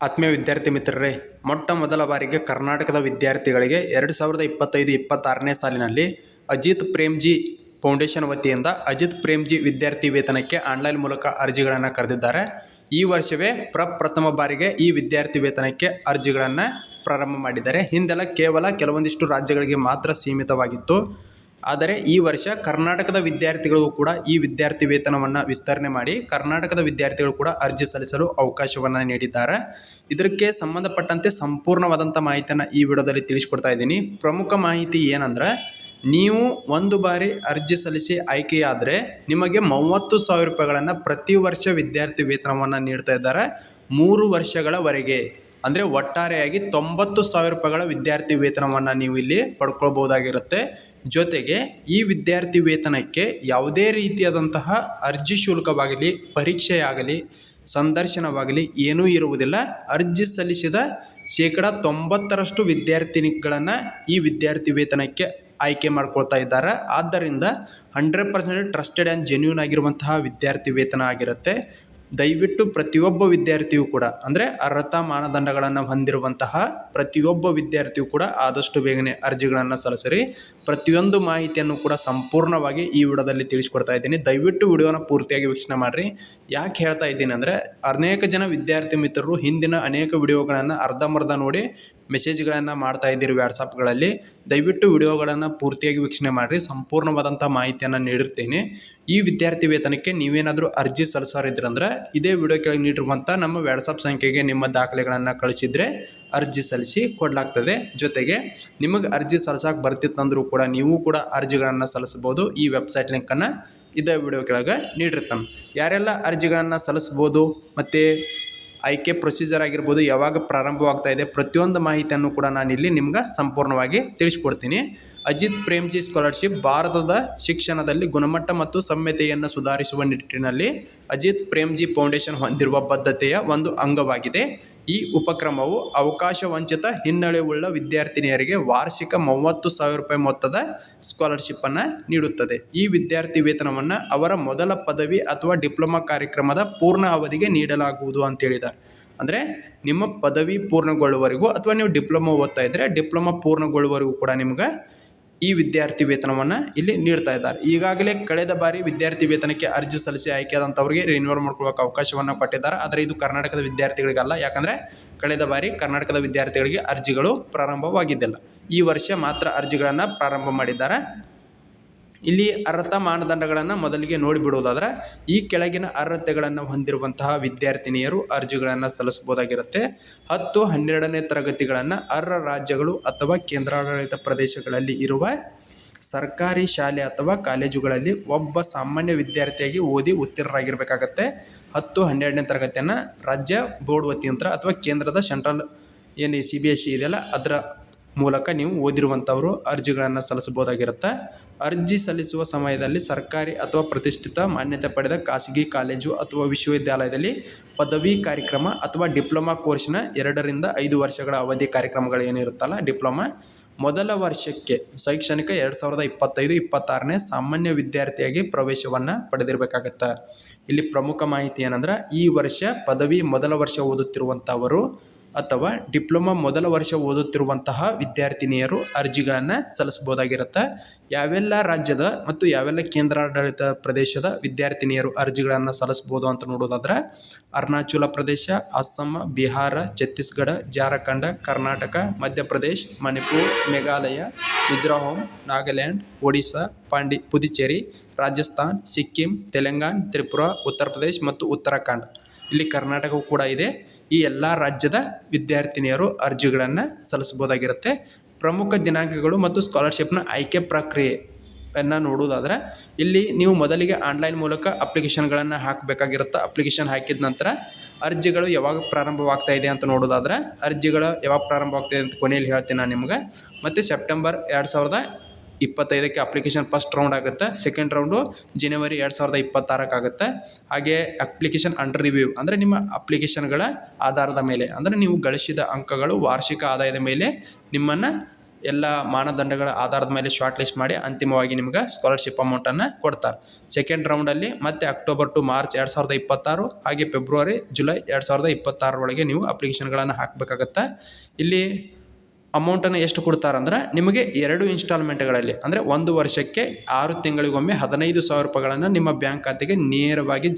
ಆತ್ಮೀಯ ವಿದ್ಯಾರ್ಥಿ ಮಿತ್ರರೇ, ಮೊಟ್ಟ ಮೊದಲ ಬಾರಿಗೆ ಕರ್ನಾಟಕದ ವಿದ್ಯಾರ್ಥಿಗಳಿಗೆ ಎರಡು ಸಾವಿರದ ಇಪ್ಪತ್ತೈದು ಇಪ್ಪತ್ತಾರನೇ ಸಾಲಿನಲ್ಲಿ ಅಜಿತ್ ಪ್ರೇಮ್ಜಿ ಫೌಂಡೇಶನ್ ವತಿಯಿಂದ ಅಜಿತ್ ಪ್ರೇಮ್ಜಿ ವಿದ್ಯಾರ್ಥಿ ವೇತನಕ್ಕೆ ಆನ್ಲೈನ್ ಮೂಲಕ ಅರ್ಜಿಗಳನ್ನು ಕರೆದಿದ್ದಾರೆ. ಈ ವರ್ಷವೇ ಪ್ರಪ್ರಥಮ ಬಾರಿಗೆ ಈ ವಿದ್ಯಾರ್ಥಿ ವೇತನಕ್ಕೆ ಅರ್ಜಿಗಳನ್ನು ಪ್ರಾರಂಭ ಮಾಡಿದ್ದಾರೆ. ಹಿಂದೆಲ್ಲ ಕೇವಲ ಕೆಲವೊಂದಿಷ್ಟು ರಾಜ್ಯಗಳಿಗೆ ಮಾತ್ರ ಸೀಮಿತವಾಗಿತ್ತು. ಆದರೆ ಈ ವರ್ಷ ಕರ್ನಾಟಕದ ವಿದ್ಯಾರ್ಥಿಗಳಿಗೂ ಕೂಡ ಈ ವಿದ್ಯಾರ್ಥಿ ವೇತನವನ್ನು ವಿಸ್ತರಣೆ ಮಾಡಿ ಕರ್ನಾಟಕದ ವಿದ್ಯಾರ್ಥಿಗಳು ಕೂಡ ಅರ್ಜಿ ಸಲ್ಲಿಸಲು ಅವಕಾಶವನ್ನು ನೀಡಿದ್ದಾರೆ. ಇದಕ್ಕೆ ಸಂಬಂಧಪಟ್ಟಂತೆ ಸಂಪೂರ್ಣವಾದಂಥ ಮಾಹಿತಿಯನ್ನು ಈ ವಿಡಿಯೋದಲ್ಲಿ ತಿಳಿಸ್ಕೊಡ್ತಾ ಇದ್ದೀನಿ. ಪ್ರಮುಖ ಮಾಹಿತಿ ಏನಂದ್ರೆ, ನೀವು ಒಂದು ಬಾರಿ ಅರ್ಜಿ ಸಲ್ಲಿಸಿ ಆಯ್ಕೆಯಾದರೆ ನಿಮಗೆ ಮೂವತ್ತು ಸಾವಿರ ರೂಪಾಯಿಗಳನ್ನು ಪ್ರತಿ ವರ್ಷ ವಿದ್ಯಾರ್ಥಿ ವೇತನವನ್ನು ನೀಡ್ತಾ ಇದ್ದಾರೆ. ಮೂರು ವರ್ಷಗಳವರೆಗೆ. ಅಂದರೆ ಒಟ್ಟಾರೆಯಾಗಿ ತೊಂಬತ್ತು ಸಾವಿರ ರೂಪಾಯಿಗಳ ವಿದ್ಯಾರ್ಥಿ ವೇತನವನ್ನು ನೀವು ಇಲ್ಲಿ ಪಡ್ಕೊಳ್ಬೋದಾಗಿರುತ್ತೆ ಜೊತೆಗೆ ಈ ವಿದ್ಯಾರ್ಥಿ ವೇತನಕ್ಕೆ ಯಾವುದೇ ರೀತಿಯಾದಂತಹ ಅರ್ಜಿ ಶುಲ್ಕವಾಗಲಿ, ಪರೀಕ್ಷೆಯಾಗಲಿ, ಸಂದರ್ಶನವಾಗಲಿ ಏನೂ ಇರುವುದಿಲ್ಲ. ಅರ್ಜಿ ಸಲ್ಲಿಸಿದ ಶೇಕಡ ತೊಂಬತ್ತರಷ್ಟು ವಿದ್ಯಾರ್ಥಿನಿಗಳನ್ನು ಈ ವಿದ್ಯಾರ್ಥಿ ವೇತನಕ್ಕೆ ಆಯ್ಕೆ ಮಾಡ್ಕೊಳ್ತಾ ಇದ್ದಾರೆ. ಆದ್ದರಿಂದ hundred percent trusted and genuine ಆಗಿರುವಂತಹ ವಿದ್ಯಾರ್ಥಿ ವೇತನ ಆಗಿರುತ್ತೆ. ದಯವಿಟ್ಟು ಪ್ರತಿಯೊಬ್ಬ ವಿದ್ಯಾರ್ಥಿಯು ಕೂಡ, ಅಂದರೆ ಅರ್ಹತಾ ಮಾನದಂಡಗಳನ್ನು ಹೊಂದಿರುವಂತಹ ಪ್ರತಿಯೊಬ್ಬ ವಿದ್ಯಾರ್ಥಿಯು ಕೂಡ ಆದಷ್ಟು ಬೇಗನೆ ಅರ್ಜಿಗಳನ್ನು ಸಲ್ಲಿಸಿರಿ. ಪ್ರತಿಯೊಂದು ಮಾಹಿತಿಯನ್ನು ಕೂಡ ಸಂಪೂರ್ಣವಾಗಿ ಈ ವಿಡಿಯೋದಲ್ಲಿ ತಿಳಿಸ್ಕೊಡ್ತಾ ಇದ್ದೀನಿ. ದಯವಿಟ್ಟು ವಿಡಿಯೋನ ಪೂರ್ತಿಯಾಗಿ ವೀಕ್ಷಣೆ ಮಾಡಿರಿ. ಯಾಕೆ ಹೇಳ್ತಾ ಇದ್ದೀನಿ ಅಂದರೆ, ಅನೇಕ ಜನ ವಿದ್ಯಾರ್ಥಿ ಮಿತ್ರರು ಹಿಂದಿನ ಅನೇಕ ವಿಡಿಯೋಗಳನ್ನು ಅರ್ಧಂಬರ್ಧ ನೋಡಿ ಮೆಸೇಜ್ಗಳನ್ನು ಮಾಡ್ತಾ ಇದ್ದೀರಿ ವ್ಯಾಟ್ಸಪ್ಗಳಲ್ಲಿ ದಯವಿಟ್ಟು ವಿಡಿಯೋಗಳನ್ನು ಪೂರ್ತಿಯಾಗಿ ವೀಕ್ಷಣೆ ಮಾಡಿರಿ ಸಂಪೂರ್ಣವಾದಂಥ ಮಾಹಿತಿಯನ್ನು ನೀಡಿರ್ತೀನಿ. ಈ ವಿದ್ಯಾರ್ಥಿ ವೇತನಕ್ಕೆ ನೀವೇನಾದರೂ ಅರ್ಜಿ ಸಲ್ಲಿಸೋರಿದ್ರಂದ್ರೆ, ಇದೇ ವಿಡಿಯೋ ಕೆಳಗೆ ನೀಡಿರುವಂಥ ನಮ್ಮ ವ್ಯಾಟ್ಸಪ್ ಸಂಖ್ಯೆಗೆ ನಿಮ್ಮ ದಾಖಲೆಗಳನ್ನು ಕಳಿಸಿದರೆ ಅರ್ಜಿ ಸಲ್ಲಿಸಿ ಕೊಡಲಾಗ್ತದೆ. ಜೊತೆಗೆ, ನಿಮಗೆ ಅರ್ಜಿ ಸಲ್ಲಿಸೋಕೆ ಬರ್ತಿತ್ತಂದ್ರೂ ಕೂಡ ನೀವು ಕೂಡ ಅರ್ಜಿಗಳನ್ನು ಸಲ್ಲಿಸ್ಬೋದು ಈ ವೆಬ್ಸೈಟ್ ಲಿಂಕನ್ನು ಇದೇ ವಿಡಿಯೋ ಕೆಳಗೆ ನೀಡಿರ್ತಾನೆ ಯಾರೆಲ್ಲ ಅರ್ಜಿಗಳನ್ನು ಸಲ್ಲಿಸ್ಬೋದು ಮತ್ತು ಆಯ್ಕೆ ಪ್ರೊಸೀಜರ್ ಆಗಿರ್ಬೋದು ಯಾವಾಗ ಪ್ರಾರಂಭವಾಗ್ತಾ ಇದೆ ಪ್ರತಿಯೊಂದು ಮಾಹಿತಿಯನ್ನು ಕೂಡ ನಾನು ಇಲ್ಲಿ ನಿಮ್ಗೆ ಸಂಪೂರ್ಣವಾಗಿ ತಿಳಿಸ್ಕೊಡ್ತೀನಿ. ಅಜಿತ್ ಪ್ರೇಮ್ಜಿ ಸ್ಕಾಲರ್ಶಿಪ್ ಭಾರತದ ಶಿಕ್ಷಣದಲ್ಲಿ ಗುಣಮಟ್ಟ ಮತ್ತು ಸಮ್ಯತೆಯನ್ನು ಸುಧಾರಿಸುವ ನಿಟ್ಟಿನಲ್ಲಿ ಅಜಿತ್ ಪ್ರೇಮ್ಜಿ ಫೌಂಡೇಶನ್ ಹೊಂದಿರುವ ಬದ್ಧತೆಯ ಒಂದು ಅಂಗವಾಗಿದೆ. ಈ ಉಪಕ್ರಮವು ಅವಕಾಶ ವಂಚಿತ ಹಿನ್ನೆಲೆಯುಳ್ಳ ವಿದ್ಯಾರ್ಥಿನಿಯರಿಗೆ ವಾರ್ಷಿಕ ಮೂವತ್ತು ಸಾವಿರ ರೂಪಾಯಿ ಮೊತ್ತದ ಸ್ಕಾಲರ್ಶಿಪ್ಪನ್ನು ನೀಡುತ್ತದೆ. ಈ ವಿದ್ಯಾರ್ಥಿ ವೇತನವನ್ನು ಅವರ ಮೊದಲ ಪದವಿ ಅಥವಾ ಡಿಪ್ಲೊಮಾ ಕಾರ್ಯಕ್ರಮದ ಪೂರ್ಣ ಅವಧಿಗೆ ನೀಡಲಾಗುವುದು ಅಂತ ಹೇಳಿದ್ದಾರೆ ಅಂದರೆ ನಿಮ್ಮ ಪದವಿ ಪೂರ್ಣಗೊಳ್ಳುವವರೆಗೂ ಅಥವಾ ನೀವು ಡಿಪ್ಲೊಮಾ ಓದ್ತಾ ಇದ್ದರೆ ಡಿಪ್ಲೊಮಾ ಪೂರ್ಣಗೊಳ್ಳುವವರೆಗೂ ಕೂಡ ನಿಮ್ಗೆ ಈ ವಿದ್ಯಾರ್ಥಿ ವೇತನವನ್ನು ಇಲ್ಲಿ ನೀಡ್ತಾ ಇದ್ದಾರೆ. ಈಗಾಗಲೇ ಕಳೆದ ಬಾರಿ ವಿದ್ಯಾರ್ಥಿ ವೇತನಕ್ಕೆ ಅರ್ಜಿ ಸಲ್ಲಿಸಿ ಆಯ್ಕೆಯಾದಂಥವ್ರಿಗೆ ರಿನ್ಯೂವಲ್ ಮಾಡ್ಕೊಳ್ಳೋಕೆ ಅವಕಾಶವನ್ನು ಕೊಟ್ಟಿದ್ದಾರೆ. ಆದರೆ ಇದು ಕರ್ನಾಟಕದ ವಿದ್ಯಾರ್ಥಿಗಳಿಗಲ್ಲ. ಯಾಕಂದರೆ ಕಳೆದ ಬಾರಿ ಕರ್ನಾಟಕದ ವಿದ್ಯಾರ್ಥಿಗಳಿಗೆ ಅರ್ಜಿಗಳು ಪ್ರಾರಂಭವಾಗಿದ್ದಿಲ್ಲ. ಈ ವರ್ಷ ಮಾತ್ರ ಅರ್ಜಿಗಳನ್ನು ಪ್ರಾರಂಭ ಮಾಡಿದ್ದಾರೆ. ಇಲ್ಲಿ ಅರ್ಹತಾ ಮಾನದಂಡಗಳನ್ನು ಮೊದಲಿಗೆ ನೋಡಿಬಿಡುವುದಾದ್ರೆ, ಈ ಕೆಳಗಿನ ಅರ್ಹತೆಗಳನ್ನು ಹೊಂದಿರುವಂತಹ ವಿದ್ಯಾರ್ಥಿನಿಯರು ಅರ್ಜಿಗಳನ್ನು ಸಲ್ಲಿಸಬಹುದಾಗಿರುತ್ತೆ. ಹತ್ತು, ಹನ್ನೆರಡನೇ ತರಗತಿಗಳನ್ನು ಅರ್ಹ ರಾಜ್ಯಗಳು ಅಥವಾ ಕೇಂದ್ರಾಡಳಿತ ಪ್ರದೇಶಗಳಲ್ಲಿ ಇರುವ ಸರ್ಕಾರಿ ಶಾಲೆ ಅಥವಾ ಕಾಲೇಜುಗಳಲ್ಲಿ ಒಬ್ಬ ಸಾಮಾನ್ಯ ವಿದ್ಯಾರ್ಥಿಯಾಗಿ ಓದಿ ಉತ್ತೀರ್ಣರಾಗಿರ್ಬೇಕಾಗತ್ತೆ. ಹತ್ತು, ಹನ್ನೆರಡನೇ ತರಗತಿಯನ್ನು ರಾಜ್ಯ ಬೋರ್ಡ್ ವತಿಯಂತ್ರ ಅಥವಾ ಕೇಂದ್ರದ ಸೆಂಟ್ರಲ್, ಏನು ಸಿ ಬಿ ಎಸ್ ಸಿ ಇದೆಯಲ್ಲ, ಅದರ ಮೂಲಕ ನೀವು ಓದಿರುವಂಥವರು ಅರ್ಜಿಗಳನ್ನು ಸಲ್ಲಿಸಬಹುದಾಗಿರುತ್ತೆ. ಅರ್ಜಿ ಸಲ್ಲಿಸುವ ಸಮಯದಲ್ಲಿ ಸರ್ಕಾರಿ ಅಥವಾ ಪ್ರತಿಷ್ಠಿತ ಮಾನ್ಯತೆ ಪಡೆದ ಖಾಸಗಿ, ಕಾಲೇಜು ಅಥವಾ ವಿಶ್ವವಿದ್ಯಾಲಯದಲ್ಲಿ ಪದವಿ ಕಾರ್ಯಕ್ರಮ ಅಥವಾ ಡಿಪ್ಲೊಮಾ ಕೋರ್ಸ್ನ ಎರಡರಿಂದ ಐದು ವರ್ಷಗಳ ಅವಧಿ ಕಾರ್ಯಕ್ರಮಗಳು ಏನಿರುತ್ತಲ್ಲ ಡಿಪ್ಲೊಮಾ. ಮೊದಲ ವರ್ಷಕ್ಕೆ ಶೈಕ್ಷಣಿಕ ಎರಡು ಸಾವಿರದ ಇಪ್ಪತ್ತೈದು, ಇಪ್ಪತ್ತಾರನೇ ಸಾಮಾನ್ಯ ವಿದ್ಯಾರ್ಥಿಯಾಗಿ ಪ್ರವೇಶವನ್ನು ಪಡೆದಿರಬೇಕಾಗತ್ತೆ. ಇಲ್ಲಿ ಪ್ರಮುಖ ಮಾಹಿತಿ ಏನಂದ್ರೆ, ಈ ವರ್ಷ ಪದವಿ ಮೊದಲ ವರ್ಷ ಓದುತ್ತಿರುವಂಥವರು ಅಥವಾ ಡಿಪ್ಲೊಮಾ ಮೊದಲ ವರ್ಷ ಓದುತ್ತಿರುವಂತಹ ವಿದ್ಯಾರ್ಥಿನಿಯರು ಅರ್ಜಿಗಳನ್ನು ಸಲ್ಲಿಸ್ಬೋದಾಗಿರುತ್ತೆ ಯಾವೆಲ್ಲ ರಾಜ್ಯದ ಮತ್ತು ಯಾವೆಲ್ಲ ಕೇಂದ್ರಾಡಳಿತ ಪ್ರದೇಶದ ವಿದ್ಯಾರ್ಥಿನಿಯರು ಅರ್ಜಿಗಳನ್ನು ಸಲ್ಲಿಸ್ಬೋದು ಅಂತ ನೋಡೋದಾದ್ರೆ, ಅರುಣಾಚಲ ಪ್ರದೇಶ, ಅಸ್ಸಾಂ, ಬಿಹಾರ, ಛತ್ತೀಸ್ಗಢ, ಜಾರ್ಖಂಡ, ಕರ್ನಾಟಕ, ಮಧ್ಯಪ್ರದೇಶ, ಮಣಿಪುರ್, ಮೇಘಾಲಯ, ಮಿಜೋರಾಂ, ನಾಗಾಲ್ಯಾಂಡ್, ಒಡಿಶಾ, ಪಾಂಡಿ, ಪುದುಚೇರಿ, ರಾಜಸ್ಥಾನ್, ಸಿಕ್ಕಿಂ, ತೆಲಂಗಾಣ, ತ್ರಿಪುರ, ಉತ್ತರ ಪ್ರದೇಶ ಮತ್ತು ಉತ್ತರಾಖಂಡ್. ಇಲ್ಲಿ ಕರ್ನಾಟಕವು ಕೂಡ ಇದೆ. ಈ ಎಲ್ಲ ರಾಜ್ಯದ ವಿದ್ಯಾರ್ಥಿನಿಯರು ಅರ್ಜಿಗಳನ್ನು ಸಲ್ಲಿಸ್ಬೋದಾಗಿರುತ್ತೆ ಪ್ರಮುಖ ದಿನಾಂಕಗಳು ಮತ್ತು ಸ್ಕಾಲರ್ಶಿಪ್ನ ಆಯ್ಕೆ ಪ್ರಕ್ರಿಯೆಯನ್ನು ನೋಡುವುದಾದ್ರೆ, ಇಲ್ಲಿ ನೀವು ಮೊದಲಿಗೆ ಆನ್ಲೈನ್ ಮೂಲಕ ಅಪ್ಲಿಕೇಶನ್ಗಳನ್ನು ಹಾಕಬೇಕಾಗಿರುತ್ತೆ. ಅಪ್ಲಿಕೇಶನ್ ಹಾಕಿದ ನಂತರ ಅರ್ಜಿಗಳು ಯಾವಾಗ ಪ್ರಾರಂಭವಾಗ್ತಾ ಇದೆ ಅಂತ ನೋಡೋದಾದ್ರೆ ಅರ್ಜಿಗಳು ಯಾವಾಗ ಪ್ರಾರಂಭವಾಗ್ತಾಯಿದೆ ಅಂತ ಕೊನೆಯಲ್ಲಿ ಹೇಳ್ತೀನಿ ನಾನು ನಿಮ್ಗೆ. ಮತ್ತು ಸೆಪ್ಟೆಂಬರ್ ಎರಡು ಸಾವಿರದ ಇಪ್ಪತ್ತೈದಕ್ಕೆ ಅಪ್ಲಿಕೇಶನ್ ಫಸ್ಟ್ ರೌಂಡ್ ಆಗುತ್ತೆ. ಸೆಕೆಂಡ್ ರೌಂಡು ಜನವರಿ ಎರಡು ಸಾವಿರದ ಇಪ್ಪತ್ತಾರಕ್ಕಾಗುತ್ತೆ. ಹಾಗೆ ಅಪ್ಲಿಕೇಶನ್ ಅಂಡರ್ ರಿವ್ಯೂ ಅಂದರೆ ನಿಮ್ಮ ಅಪ್ಲಿಕೇಶನ್ಗಳ ಆಧಾರದ ಮೇಲೆ, ಅಂದರೆ ನೀವು ಗಳಿಸಿದ ಅಂಕಗಳು ವಾರ್ಷಿಕ ಆದಾಯದ ಮೇಲೆ ನಿಮ್ಮನ್ನು ಎಲ್ಲ ಮಾನದಂಡಗಳ ಆಧಾರದ ಮೇಲೆ ಶಾರ್ಟ್ ಲಿಸ್ಟ್ ಮಾಡಿ ಅಂತಿಮವಾಗಿ ನಿಮ್ಗೆ ಸ್ಕಾಲರ್ಶಿಪ್ ಅಮೌಂಟನ್ನು ಕೊಡ್ತಾರೆ. ಸೆಕೆಂಡ್ ರೌಂಡಲ್ಲಿ ಮತ್ತೆ ಅಕ್ಟೋಬರ್ ಟು ಮಾರ್ಚ್ ಎರಡು ಸಾವಿರದ ಇಪ್ಪತ್ತಾರು ಹಾಗೆ ಫೆಬ್ರವರಿ ಜುಲೈ ಎರಡು ಸಾವಿರದ ಇಪ್ಪತ್ತಾರರೊಳಗೆ ನೀವು ಅಪ್ಲಿಕೇಶನ್ಗಳನ್ನು ಹಾಕಬೇಕಾಗತ್ತೆ. ಇಲ್ಲಿ ಅಮೌಂಟನ್ನು ಎಷ್ಟು ಕೊಡ್ತಾರಂದ್ರೆ ನಿಮಗೆ ಎರಡು ಇನ್ಸ್ಟಾಲ್ಮೆಂಟ್ಗಳಲ್ಲಿ, ಅಂದರೆ ಒಂದು ವರ್ಷಕ್ಕೆ ಆರು ತಿಂಗಳಿಗೊಮ್ಮೆ ಹದಿನೈದು ಸಾವಿರ ರೂಪಾಯಿಗಳನ್ನು ನಿಮ್ಮ ಬ್ಯಾಂಕ್ ಖಾತೆಗೆ ನೇರವಾಗಿ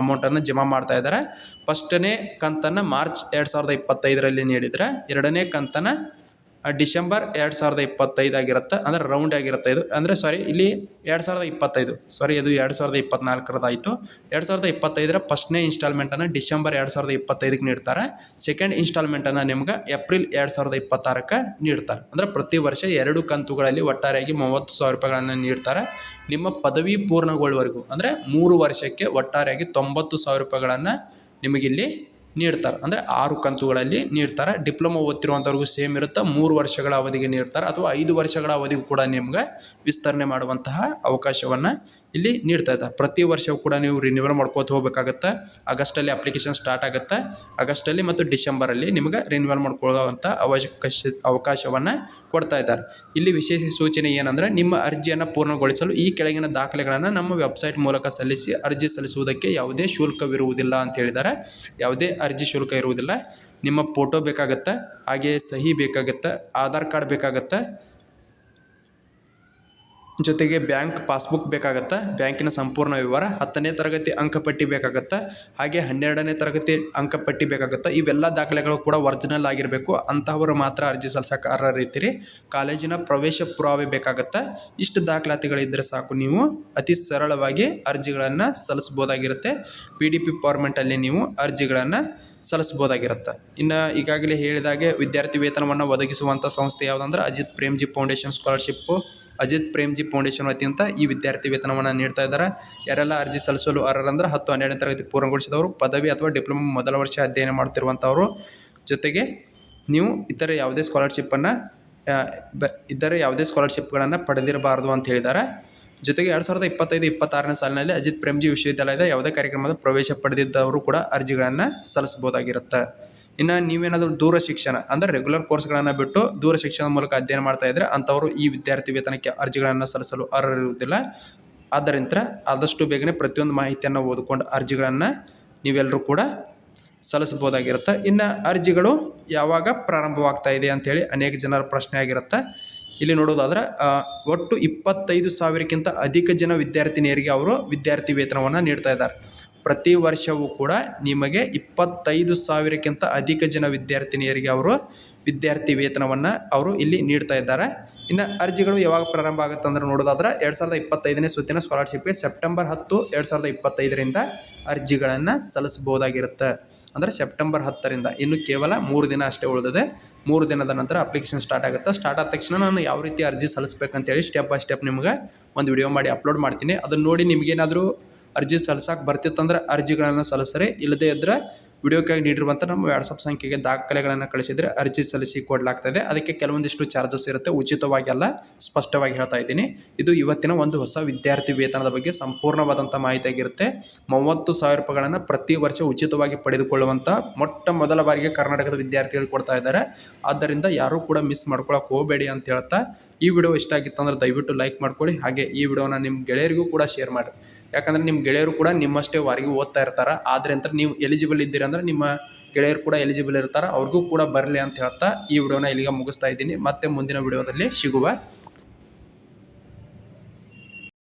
ಅಮೌಂಟನ್ನು ಜಮಾ ಮಾಡ್ತಾ ಇದ್ದಾರೆ. ಫಸ್ಟನೇ ಕಂತನ್ನು ಮಾರ್ಚ್ ಎರಡು ಸಾವಿರದ ಇಪ್ಪತ್ತೈದರಲ್ಲಿ ನೀಡಿದರೆ, ಎರಡನೇ ಕಂತನ್ನು ಆ, ಡಿಸೆಂಬರ್ ಎರಡು ಸಾವಿರದ ಇಪ್ಪತ್ತೈದು ಆಗಿರುತ್ತೆ ಅಂದರೆ ರೌಂಡ್ ಆಗಿರುತ್ತೆ ಇದು. ಅಂದರೆ ಸಾರಿ ಇಲ್ಲಿ ಎರಡು ಸಾವಿರದ ಇಪ್ಪತ್ತೈದು ಸಾರಿ ಇದು ಎರಡು ಸಾವಿರದ ಇಪ್ಪತ್ನಾಲ್ಕರದಾಯಿತು. ಎರಡು ಸಾವಿರದ ಇಪ್ಪತ್ತೈದರ ಫಸ್ಟ್ನೇ ಇನ್ಸ್ಟಾಲ್ಮೆಂಟನ್ನು ಡಿಸೆಂಬರ್ ಎರಡು ಸಾವಿರದ ಇಪ್ಪತ್ತೈದಕ್ಕೆ ನೀಡ್ತಾರೆ. ಸೆಕೆಂಡ್ ಇನ್ಸ್ಟಾಲ್ಮೆಂಟನ್ನು ನಿಮ್ಗೆ ಏಪ್ರಿಲ್ ಎರಡು ಸಾವಿರದ ಇಪ್ಪತ್ತಾರಕ್ಕೆ ನೀಡ್ತಾರೆ. ಅಂದರೆ ಪ್ರತಿ ವರ್ಷ ಎರಡು ಕಂತುಗಳಲ್ಲಿ ಒಟ್ಟಾರೆಯಾಗಿ ಮೂವತ್ತು ಸಾವಿರ ರೂಪಾಯಿಗಳನ್ನು ನೀಡ್ತಾರೆ. ನಿಮ್ಮ ಪದವಿ ಪೂರ್ಣಗೊಳ್ಳುವವರೆಗೂ ಅಂದರೆ ಮೂರು ವರ್ಷಕ್ಕೆ ಒಟ್ಟಾರೆಯಾಗಿ ತೊಂಬತ್ತು ಸಾವಿರ ರೂಪಾಯಿಗಳನ್ನು ನಿಮಗಿಲ್ಲಿ ನೀಡ್ತಾರೆ. ಅಂದರೆ ಆರು ಕಂತುಗಳಲ್ಲಿ ನೀಡ್ತಾರೆ. ಡಿಪ್ಲೊಮಾ ಓದ್ತಿರುವಂಥವ್ರಿಗೂ ಸೇಮ್ ಇರುತ್ತೆ, ಮೂರು ವರ್ಷಗಳ ಅವಧಿಗೆ ನೀಡ್ತಾರೆ ಅಥವಾ ಐದು ವರ್ಷಗಳ ಅವಧಿಗೂ ಕೂಡ ನಿಮ್ಗೆ ವಿಸ್ತರಣೆ ಮಾಡುವಂತಹ ಅವಕಾಶವನ್ನು ಇಲ್ಲಿ ನೀಡ್ತಾ ಇದ್ದಾರೆ ಪ್ರತಿ ವರ್ಷವೂ ಕೂಡ ನೀವು ರಿನಿವಲ್ ಮಾಡ್ಕೋತ ಹೋಗಬೇಕಾಗತ್ತೆ. ಆಗಸ್ಟಲ್ಲಿ ಅಪ್ಲಿಕೇಶನ್ ಸ್ಟಾರ್ಟ್ ಆಗುತ್ತೆ. ಆಗಸ್ಟಲ್ಲಿ ಮತ್ತು ಡಿಸೆಂಬರಲ್ಲಿ ನಿಮ್ಗೆ ರಿನಿವಲ್ ಮಾಡ್ಕೊಳ್ಳುವಂಥ ಅವಕಾಶ ಅವಕಾಶವನ್ನು ಕೊಡ್ತಾ ಇದ್ದಾರೆ. ಇಲ್ಲಿ ವಿಶೇಷ ಸೂಚನೆ ಏನಂದರೆ ನಿಮ್ಮ ಅರ್ಜಿಯನ್ನು ಪೂರ್ಣಗೊಳಿಸಲು ಈ ಕೆಳಗಿನ ದಾಖಲೆಗಳನ್ನು ನಮ್ಮ ವೆಬ್ಸೈಟ್ ಮೂಲಕ ಸಲ್ಲಿಸಿ ಅರ್ಜಿ ಸಲ್ಲಿಸುವುದಕ್ಕೆ ಯಾವುದೇ ಶುಲ್ಕವಿರುವುದಿಲ್ಲ ಅಂತ ಹೇಳಿದ್ದಾರೆ. ಯಾವುದೇ ಅರ್ಜಿ ಶುಲ್ಕ ಇರುವುದಿಲ್ಲ. ನಿಮ್ಮ ಫೋಟೋ ಬೇಕಾಗತ್ತೆ. ಹಾಗೆ ಸಹಿ ಬೇಕಾಗತ್ತೆ. ಆಧಾರ್ ಕಾರ್ಡ್ ಬೇಕಾಗತ್ತೆ. ಜೊತೆಗೆ ಬ್ಯಾಂಕ್ ಪಾಸ್ಬುಕ್ ಬೇಕಾಗತ್ತೆ? ಬ್ಯಾಂಕಿನ ಸಂಪೂರ್ಣ ವಿವರ, ಹತ್ತನೇ ತರಗತಿ ಅಂಕಪಟ್ಟಿ ಬೇಕಾಗತ್ತೆ? ಹಾಗೆ ಹನ್ನೆರಡನೇ ತರಗತಿ ಅಂಕಪಟ್ಟಿ ಬೇಕಾಗತ್ತೆ? ಇವೆಲ್ಲ ದಾಖಲೆಗಳು ಕೂಡ ಒರಿಜಿನಲ್ ಆಗಿರಬೇಕು. ಅಂತಹವರು ಮಾತ್ರ ಅರ್ಜಿ ಸಲ್ಲಿಸಕ್ಕೆ ಅರ್ಹರಿರ್ತೀರಿ ಕಾಲೇಜಿನ ಪ್ರವೇಶ ಪುರಾವೆ ಬೇಕಾಗತ್ತೆ? ಇಷ್ಟು ದಾಖಲಾತಿಗಳಿದ್ದರೆ ಸಾಕು ನೀವು. ಅತಿ ಸರಳವಾಗಿ ಅರ್ಜಿಗಳನ್ನು ಸಲ್ಲಿಸ್ಬೋದಾಗಿರುತ್ತೆ ಪಿ ಡಿ ಪಿ ಫಾರ್ಮೆಂಟಲ್ಲಿ ನೀವು ಅರ್ಜಿಗಳನ್ನು ಸಲ್ಲಿಸ್ಬೋದಾಗಿರುತ್ತೆ ಇನ್ನು ಈಗಾಗಲೇ ಹೇಳಿದಾಗೆ ವಿದ್ಯಾರ್ಥಿ ವೇತನವನ್ನು ಒದಗಿಸುವಂಥ ಸಂಸ್ಥೆ ಯಾವುದಂದ್ರೆ Ajit Premji foundation scholarship. Ajit Premji foundation ವತಿಯಿಂದ ಈ ವಿದ್ಯಾರ್ಥಿ ವೇತನವನ್ನು ನೀಡ್ತಾ ಇದ್ದಾರೆ. ಯಾರೆಲ್ಲ ಅರ್ಜಿ ಸಲ್ಲಿಸಲು ಅರ್ಹರಂದ್ರೆ ಹತ್ತು ಹನ್ನೆರಡನೇ ತರಗತಿ ಪೂರ್ಣಗೊಳಿಸಿದವರು, ಪದವಿ ಅಥವಾ ಡಿಪ್ಲೊಮಾ ಮೊದಲ ವರ್ಷ ಅಧ್ಯಯನ ಮಾಡುತ್ತಿರುವಂಥವರು ಜೊತೆಗೆ ನೀವು ಇತರ ಯಾವುದೇ ಸ್ಕಾಲರ್ಶಿಪ್ಪನ್ನು ಬ ಇದ್ದರೆ ಯಾವುದೇ ಸ್ಕಾಲರ್ಶಿಪ್ಗಳನ್ನು ಪಡೆದಿರಬಾರ್ದು ಅಂತ ಹೇಳಿದ್ದಾರೆ. ಜೊತೆಗೆ ಎರಡು ಸಾವಿರದ ಇಪ್ಪತ್ತೈದು, ಇಪ್ಪತ್ತಾರನೇ ಸಾಲಿನಲ್ಲಿ ಅಜಿತ್ ಪ್ರೇಮ್ಜಿ ವಿಶ್ವವಿದ್ಯಾಲಯದ ಯಾವುದೇ ಕಾರ್ಯಕ್ರಮದ ಪ್ರವೇಶ ಪಡೆದಿದ್ದವರು ಕೂಡ ಅರ್ಜಿಗಳನ್ನು ಸಲ್ಲಿಸ್ಬೋದಾಗಿರುತ್ತೆ ಇನ್ನು ನೀವೇನಾದರೂ ದೂರ ಶಿಕ್ಷಣ, ಅಂದರೆ ರೆಗ್ಯುಲರ್ ಕೋರ್ಸ್ಗಳನ್ನು ಬಿಟ್ಟು ದೂರ ಶಿಕ್ಷಣ ಮೂಲಕ ಅಧ್ಯಯನ ಮಾಡ್ತಾ ಇದ್ದರೆ ಅಂಥವರು ಈ ವಿದ್ಯಾರ್ಥಿ ವೇತನಕ್ಕೆ ಅರ್ಜಿಗಳನ್ನು ಸಲ್ಲಿಸಲು ಅರ್ಹರಿರುವುದಿಲ್ಲ. ಆದ್ದರಿಂದ ಆದಷ್ಟು ಬೇಗನೆ ಪ್ರತಿಯೊಂದು ಮಾಹಿತಿಯನ್ನು ಓದಿಕೊಂಡು ಅರ್ಜಿಗಳನ್ನು ನೀವೆಲ್ಲರೂ ಕೂಡ ಸಲ್ಲಿಸ್ಬೋದಾಗಿರುತ್ತೆ ಇನ್ನು ಅರ್ಜಿಗಳು ಯಾವಾಗ ಪ್ರಾರಂಭವಾಗ್ತಾ ಇದೆ ಅಂಥೇಳಿ ಅನೇಕ ಜನರ ಪ್ರಶ್ನೆ ಆಗಿರುತ್ತೆ. ಇಲ್ಲಿ ನೋಡೋದಾದ್ರೆ ಒಟ್ಟು ಇಪ್ಪತ್ತೈದು ಸಾವಿರಕ್ಕಿಂತ ಅಧಿಕ ಜನ ವಿದ್ಯಾರ್ಥಿನಿಯರಿಗೆ ಅವರು ವಿದ್ಯಾರ್ಥಿ ವೇತನವನ್ನು ನೀಡ್ತಾ ಇದ್ದಾರೆ. ಪ್ರತಿ ವರ್ಷವೂ ಕೂಡ ನಿಮಗೆ ಇಪ್ಪತ್ತೈದು ಸಾವಿರಕ್ಕಿಂತ ಅಧಿಕ ಜನ ವಿದ್ಯಾರ್ಥಿನಿಯರಿಗೆ ಅವರು ವಿದ್ಯಾರ್ಥಿ ವೇತನವನ್ನು ಅವರು ಇಲ್ಲಿ ನೀಡ್ತಾ ಇದ್ದಾರೆ. ಇನ್ನು ಅರ್ಜಿಗಳು ಯಾವಾಗ ಪ್ರಾರಂಭ ಆಗುತ್ತೆ ಅಂದ್ರೆ ನೋಡೋದಾದ್ರೆ ಎರಡು ಸಾವಿರದ ಇಪ್ಪತ್ತೈದನೇ ಸುತ್ತಿನ ಸ್ಕಾಲರ್ಶಿಪ್ಗೆ ಸೆಪ್ಟೆಂಬರ್ ಹತ್ತು, ಎರಡು ಸಾವಿರದ ಇಪ್ಪತ್ತೈದರಿಂದ ಅರ್ಜಿಗಳನ್ನು ಸಲ್ಲಿಸ್ಬೋದಾಗಿರುತ್ತೆ ಅಂದರೆ ಸೆಪ್ಟೆಂಬರ್ ಹತ್ತರಿಂದ. ಇನ್ನು ಕೇವಲ ಮೂರು ದಿನ ಅಷ್ಟೇ ಉಳಿದಿದೆ ಮೂರು ದಿನದ ನಂತರ ಅಪ್ಲಿಕೇಶನ್ ಸ್ಟಾರ್ಟ್ ಆಗುತ್ತೆ. ಸ್ಟಾರ್ಟ್ ಆದ ತಕ್ಷಣ ನಾನು ಯಾವ ರೀತಿ ಅರ್ಜಿ ಸಲ್ಲಿಸ್ಬೇಕಂತೇಳಿ ಸ್ಟೆಪ್ ಬೈ ಸ್ಟೆಪ್ ನಿಮ್ಗೆ ಒಂದು ವಿಡಿಯೋ ಮಾಡಿ ಅಪ್ಲೋಡ್ ಮಾಡ್ತೀನಿ. ಅದನ್ನು ನೋಡಿ ನಿಮಗೇನಾದರೂ ಅರ್ಜಿ ಸಲ್ಲಿಸಕ್ಕೆ ಬರ್ತಿತ್ತಂದ್ರೆ ಅರ್ಜಿಗಳನ್ನು ಸಲ್ಲಿಸ್ರಿ ಇಲ್ಲದೇ ಇದ್ದರೆ ವಿಡಿಯೋಕ್ಕಾಗಿ ನೀಡಿರುವಂಥ ನಮ್ಮ ವಾಟ್ಸಪ್ ಸಂಖ್ಯೆಗೆ ದಾಖಲೆಗಳನ್ನು ಕಳಿಸಿದರೆ ಅರ್ಜಿ ಸಲ್ಲಿಸಿ ಕೊಡಲಾಗ್ತದೆ. ಅದಕ್ಕೆ ಕೆಲವೊಂದಿಷ್ಟು ಚಾರ್ಜಸ್ ಇರುತ್ತೆ. ಉಚಿತವಾಗಿ ಅಲ್ಲ ಸ್ಪಷ್ಟವಾಗಿ ಹೇಳ್ತಾ ಇದ್ದೀನಿ. ಇದು ಇವತ್ತಿನ ಒಂದು ಹೊಸ ವಿದ್ಯಾರ್ಥಿ ವೇತನದ ಬಗ್ಗೆ ಸಂಪೂರ್ಣವಾದಂಥ ಮಾಹಿತಿ ಆಗಿರುತ್ತೆ ಮೂವತ್ತು ಸಾವಿರ ರೂಪಾಯಿಗಳನ್ನು ಪ್ರತಿ ವರ್ಷ ಉಚಿತವಾಗಿ ಪಡೆದುಕೊಳ್ಳುವಂಥ ಮೊಟ್ಟ ಮೊದಲ ಬಾರಿಗೆ ಕರ್ನಾಟಕದ ವಿದ್ಯಾರ್ಥಿಗಳು ಕೊಡ್ತಾ ಇದ್ದಾರೆ. ಆದ್ದರಿಂದ ಯಾರೂ ಕೂಡ ಮಿಸ್ ಮಾಡ್ಕೊಳಕ್ಕೆ ಹೋಗಬೇಡಿ ಅಂತ ಹೇಳ್ತಾ ಈ ವಿಡಿಯೋ ಇಷ್ಟ ಆಗಿತ್ತು ಅಂದ್ರೆ ದಯವಿಟ್ಟು ಲೈಕ್ ಮಾಡ್ಕೊಳ್ಳಿ. ಹಾಗೆ ಈ ವಿಡಿಯೋನ ನಿಮ್ಮ ಗೆಳೆಯರಿಗೂ ಕೂಡ ಶೇರ್ ಮಾಡಿ ಯಾಕಂದ್ರೆ ನಿಮ್ಮ ಗೆಳೆಯರು ಕೂಡ ನಿಮ್ಮಷ್ಟೇ ವಾರಿಗೆ ಓದ್ತಾ ಇರ್ತಾರೆ. ಆದರೆ ಅಂತ ನೀವು ಎಲಿಜಿಬಲ್ ಇದ್ದೀರಿ ಅಂದ್ರೆ ನಿಮ್ಮ ಗೆಳೆಯರು ಕೂಡ ಎಲಿಜಿಬಲ್ ಇರ್ತಾರೆ. ಅವ್ರಿಗೂ ಕೂಡ ಬರಲಿ ಅಂತ ಹೇಳ್ತಾ ಈ ವಿಡಿಯೋನ ಇಲ್ಲಿಗೆ ಮುಗಿಸ್ತಾ ಇದ್ದೀನಿ. ಮತ್ತೆ ಮುಂದಿನ ವಿಡಿಯೋದಲ್ಲಿ ಸಿಗುವ